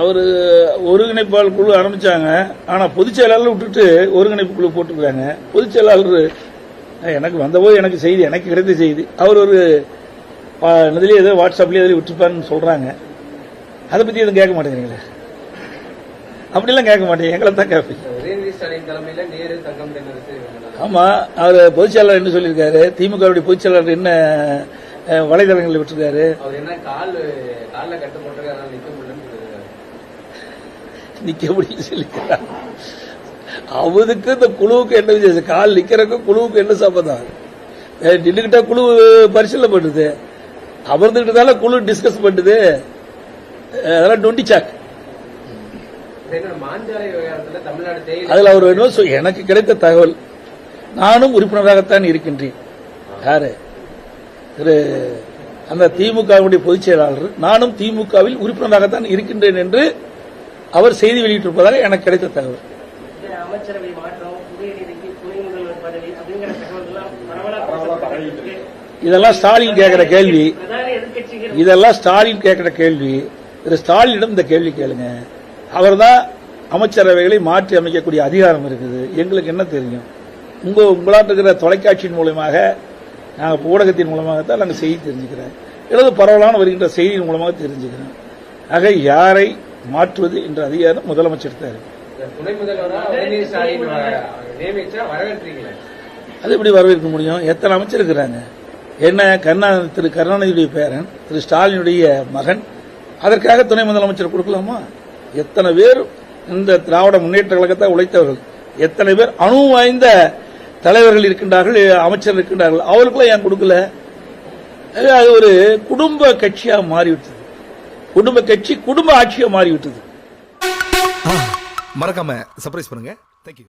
அவர் ஒருங்கிணைப்பாளர் குழு ஆரம்பிச்சாங்க. ஆனா பொதுச் செயலாளர் விட்டுட்டு ஒருங்கிணைப்பு குழு போட்டுருக்காங்க. பொதுச் செயலாளர் எனக்கு வந்தபோது எனக்கு செய்தி எனக்கு கிடைத்த செய்தி. அவர் ஒரு இதுலேயே ஏதோ வாட்ஸ்அப்லேயே எதில் விட்டுருப்பாருன்னு சொல்றாங்க. அதை பத்தி எதுவும் கேட்க மாட்டேங்கிறீங்களே? அப்படிலாம் கேட்க மாட்டேங்க. எங்களை தான் கேட்பீங்க. உதயநிதி ஸ்டாலின் தலைமையில நேரு தங்கம் தென்னரசு இவங்க ஆமா அவர் பொதுச் செயலாளர் என்ன சொல்லியிருக்காரு? திமுகவுடைய பொதுச் செயலாளர் என்ன வலைதளங்களில் விட்டுருக்காரு. நிக்க முடியும் சொல்லிக்கிறார் அவருக்கு இந்த குழுவுக்கு என்ன வித்தியாசம் கால் நிக்கிறதுக்கும் குழுவுக்கு என்ன சம்பந்தம்? அஹ், நின்னுக்கிட்டா குழு பரிசீலனை பண்ணுது. அமர்ந்துகிட்டு தானே குழு டிஸ்கஸ் பண்ணுது. அதெல்லாம் தேயிலை அதுல அவர் என்ன எனக்கு கிடைத்த தகவல். நானும் உறுப்பினராகத்தான் இருக்கின்றேன். யாரு? திரு அந்த திமுகவுடைய பொதுச் செயலாளர் நானும் திமுகவில் உறுப்பினராகத்தான் இருக்கின்றேன் என்று அவர் செய்தி வெளியிட்டிருப்பதாக எனக்கு கிடைத்த தகவல். இதெல்லாம் ஸ்டாலின் கேட்கிற கேள்வி. இதெல்லாம் ஸ்டாலின் கேட்கிற கேள்வி. திரு ஸ்டாலினிடம் இந்த கேள்வி கேளுங்க. அவர்தான் அமைச்சரவைகளை மாற்றி அமைக்கக்கூடிய அதிகாரம் இருக்குது. எங்களுக்கு என்ன தெரியும்? உங்க உங்களாட்ட இருக்கிற தொலைக்காட்சியின் மூலமாக நாங்கள் ஊடகத்தின் மூலமாக தான் நாங்கள் செய்தி தெரிஞ்சுக்கிறோம் அல்லது பரவலான வருகின்ற செய்தியின் மூலமாக தெரிஞ்சுக்கிறோம் ஆக யாரை மாற்றுவது என்ற அதிகாரம் முதலமைச்சர் தான் அது எப்படி வரவேற்க முடியும்? எத்தனை அமைச்சர் இருக்கிறாங்க? என்ன கருணா திரு கருணாநிதியுடைய பேரன் திரு ஸ்டாலினுடைய மகன் அதற்காக துணை முதலமைச்சர் கொடுக்கலாமா? எத்தனை பேர் இந்த திராவிட முன்னேற்ற கழகத்தை உழைத்தவர்கள் எத்தனை பேர் அணு வாய்ந்த தலைவர்கள் இருக்கின்றார்கள் அமைச்சர் இருக்கின்றார்கள். அவருக்குலாம் ஏன் கொடுக்கல? அது ஒரு குடும்ப கட்சியாக மாறிவிட்டது. குடும்ப கட்சி குடும்ப ஆட்சியாக மாறிவிட்டது. மறக்காம சர்ப்ரைஸ் பண்ணுங்க.